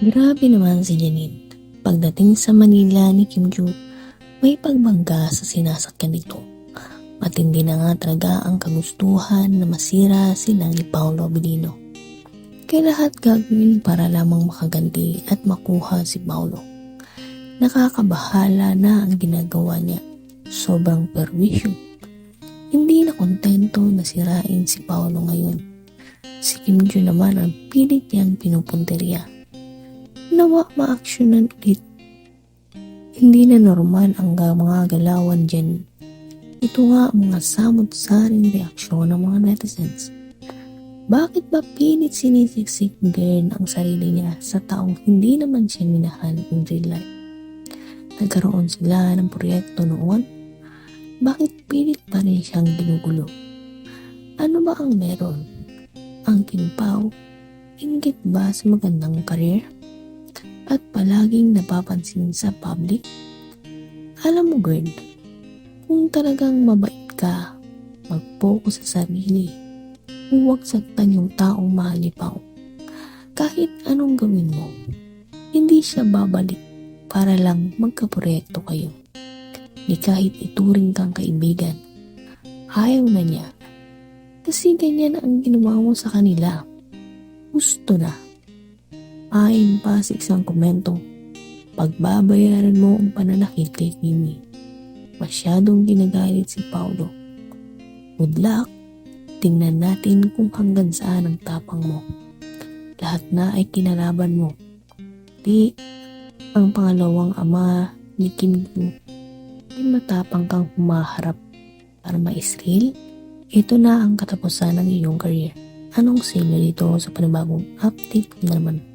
Grabe naman si Janine. Pagdating sa Manila ni Kim Joo, may pagbangga sa sinasakyan nito. Matindi na nga talaga ang kagustuhan na masira sila ni Paolo Abilino. Kaya lahat gagawin para lamang makaganti at makuha si Paolo. Nakakabahala na ang ginagawa niya. Sobrang perwisyo. Hindi na kontento na sirain si Paolo ngayon. Si Kim Joo naman ang pilit niyang pinupunteriya. Nawa ma-actionan ulit. Hindi na normal ang ga- mga galawan dyan. Ito nga ang mga samot-saring reaksyon ng mga netizens. Bakit ba pilit sinisiksik girl ang sarili niya sa taong hindi naman siya minahal in real life? Nagkaroon sila ng proyekto noon? Bakit pilit pa rin siyang ginugulo? Ano ba ang meron? Ang kimpaw? Ingit ba sa magandang karir? At palaging napapansin sa public? Alam mo girl, kung talagang mabait ka, mag-focus sa sarili, huwag saktan yung taong mahalipaw. Kahit anong gawin mo, hindi siya babalik para lang magkaproyekto kayo. Ni kahit ituring kang kaibigan, ayaw na niya. Kasi ganyan ang ginawa mo sa kanila. Gusto na. Ayon pa sa komento, pagbabayaran mo ang pananakit kay Kimi. Masyadong ginagalit si Paulo. Good luck. Tingnan natin kung hanggang saan ang tapang mo. Lahat na ay kinalaban mo. Di, ang pangalawang ama ni Kim Joo ay matapang kang humaharap para ma-israel. Ito na ang katapusan ng iyong career. Anong sa inyo dito sa panibagong update na naman